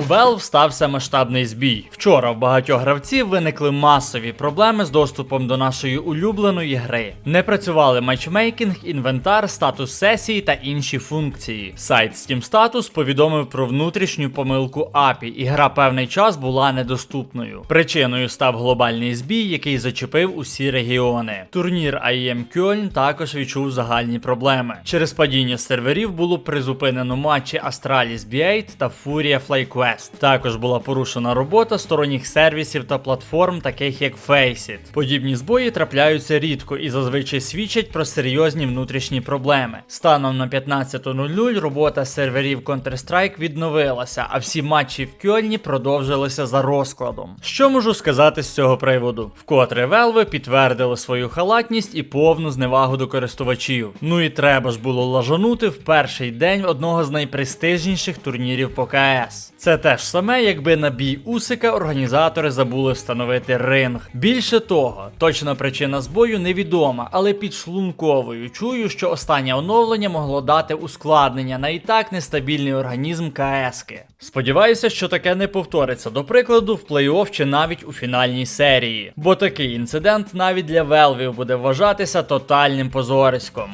У Valve стався масштабний збій. Вчора в багатьох гравців виникли масові проблеми з доступом до нашої улюбленої гри. Не працювали матчмейкінг, інвентар, статус сесії та інші функції. Сайт Steam Status повідомив про внутрішню помилку API, і гра певний час була недоступною. Причиною став глобальний збій, який зачепив усі регіони. Турнір IEM Кьольн також відчув загальні проблеми. Через падіння серверів було призупинено матчі Astralis B8 та Furia FlyQuest. Також була порушена робота сторонніх сервісів та платформ, таких як Faceit. Подібні збої трапляються рідко і зазвичай свідчать про серйозні внутрішні проблеми. Станом на 15.00 робота серверів Counter-Strike відновилася, а всі матчі в Кьольні продовжилися за розкладом. Що можу сказати з цього приводу? Вкотре Valve підтвердили свою халатність і повну зневагу до користувачів. Ну і треба ж було лажанути в перший день одного з найпрестижніших турнірів по КС. Це те ж саме, якби на бій Усика організатори забули встановити ринг. Більше того, точна причина збою невідома, але підшлунковою чую, що останнє оновлення могло дати ускладнення на і так нестабільний організм КСки. Сподіваюся, що таке не повториться, до прикладу, в плей-офф чи навіть у фінальній серії, бо такий інцидент навіть для Велвів буде вважатися тотальним позориськом.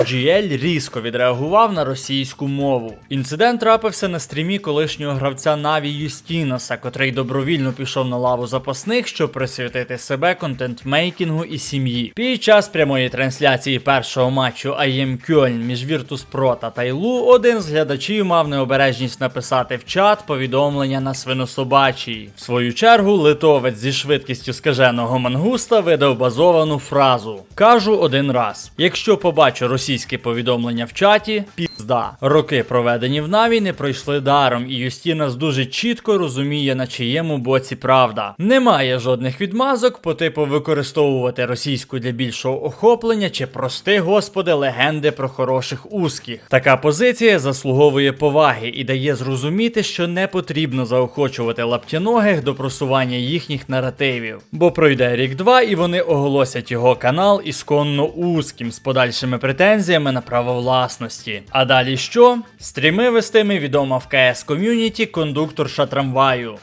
GL різко відреагував на російську мову. Інцидент трапився на стрімі колишнього гравця Наві Юстінаса, котрий добровільно пішов на лаву запасних, щоб присвятити себе контентмейкінгу і сім'ї. Під час прямої трансляції першого матчу IEM Кьольн між Virtus.pro та Тайлу один з глядачів мав необережність написати в чат повідомлення на свинособачій. В свою чергу литовець зі швидкістю скаженого мангуста видав базовану фразу: Кажу один раз: якщо побачу російське повідомлення в чаті, пізда. Роки, проведені в Наві, не пройшли даром, і Юстінас дуже чітко розуміє, на чиєму боці правда. Немає жодних відмазок по типу використовувати російську для більшого охоплення чи прости, господи, легенди про хороших узких. Така позиція заслуговує поваги і дає зрозуміти, що не потрібно заохочувати лаптяногих до просування їхніх наративів. Бо пройде рік-два, і вони оголосять його канал ісконно узким з подальшими претензіями на право власності. А далі що? Стріми вестиме відома в КС ком'юніті кондукторша трамваю.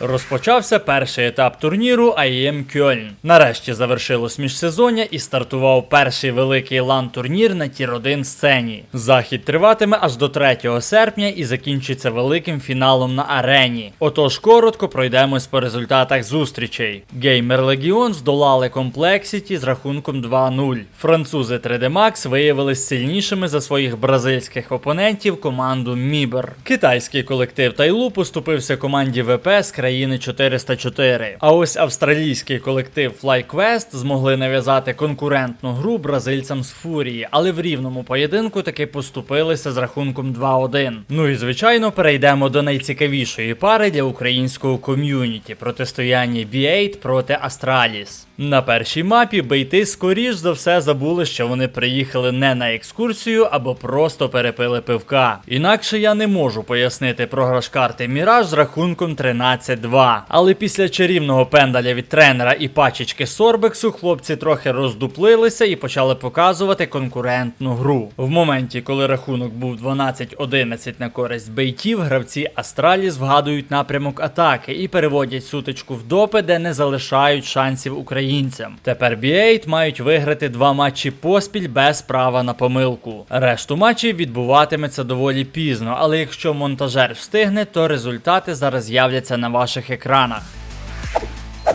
Розпочався перший етап турніру IEM Кьольн. Нарешті завершилось міжсезоння і стартував перший великий лан-турнір на тір 1 сцені. Захід триватиме аж до 3 серпня і закінчиться великим фіналом на арені. Отож, коротко пройдемось по результатах зустрічей. Геймер Легіон здолали Complexity з рахунком 2-0. Французи 3D Max виявились сильнішими за своїх бразильських опонентів команду Мібер. Китайський колектив Тайлу поступився команді ВП з країни 404. А ось австралійський колектив FlyQuest змогли нав'язати конкурентну гру бразильцям з Фурії, але в рівному поєдинку таки поступилися з рахунком 2-1. Ну і звичайно перейдемо до найцікавішої пари для українського ком'юніті протистояння B8 проти Astralis. На першій мапі бейти скоріш за все забули, що вони приїхали не на екскурсію або просто перепили пивка. Інакше я не можу пояснити програш карти Міраж з рахунком 13-2. Але після чарівного пендаля від тренера і пачечки Сорбексу хлопці трохи роздуплилися і почали показувати конкурентну гру. В моменті, коли рахунок був 12-11 на користь бейтів, гравці Астраліс вгадують напрямок атаки і переводять сутичку в допи, де не залишають шансів українцям. Тепер B8 мають виграти два матчі поспіль без права на помилку. Решту матчів відбуватиметься доволі пізно, але якщо монтажер встигне, то результати зараз з'являться на ваших екранах.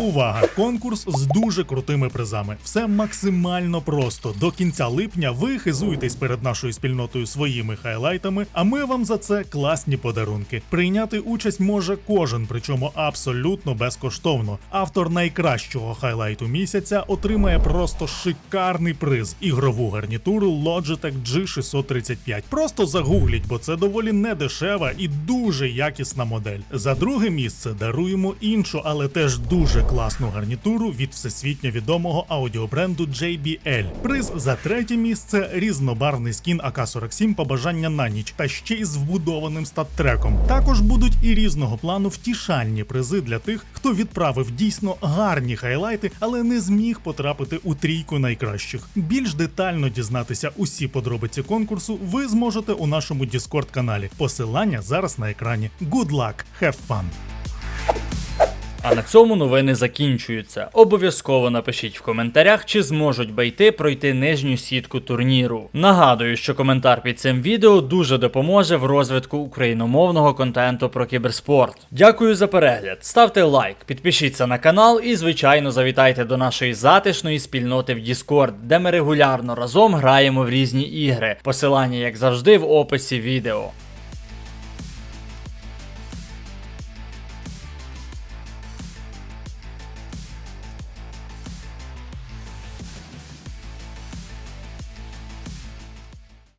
Увага! Конкурс з дуже крутими призами. Все максимально просто. До кінця липня ви хизуєтесь перед нашою спільнотою своїми хайлайтами, а ми вам за це класні подарунки. Прийняти участь може кожен, причому абсолютно безкоштовно. Автор найкращого хайлайту місяця отримає просто шикарний приз ігрову гарнітуру Logitech G635. Просто загугліть, бо це доволі недешева і дуже якісна модель. За друге місце даруємо іншу, але теж дуже класну гарнітуру від всесвітньо відомого аудіобренду JBL. Приз за третє місце різнобарвний скін АК-47 побажання на ніч та ще й з вбудованим стат-треком. Також будуть і різного плану втішальні призи для тих, хто відправив дійсно гарні хайлайти, але не зміг потрапити у трійку найкращих. Більш детально дізнатися усі подробиці конкурсу ви зможете у нашому Discord каналі. Посилання зараз на екрані. Good luck, have fun! А на цьому новини закінчуються. Обов'язково напишіть в коментарях, чи зможуть байти пройти нижню сітку турніру. Нагадую, що коментар під цим відео дуже допоможе в розвитку україномовного контенту про кіберспорт. Дякую за перегляд. Ставте лайк, підпишіться на канал і, звичайно, завітайте до нашої затишної спільноти в Discord, де ми регулярно разом граємо в різні ігри. Посилання, як завжди, в описі відео.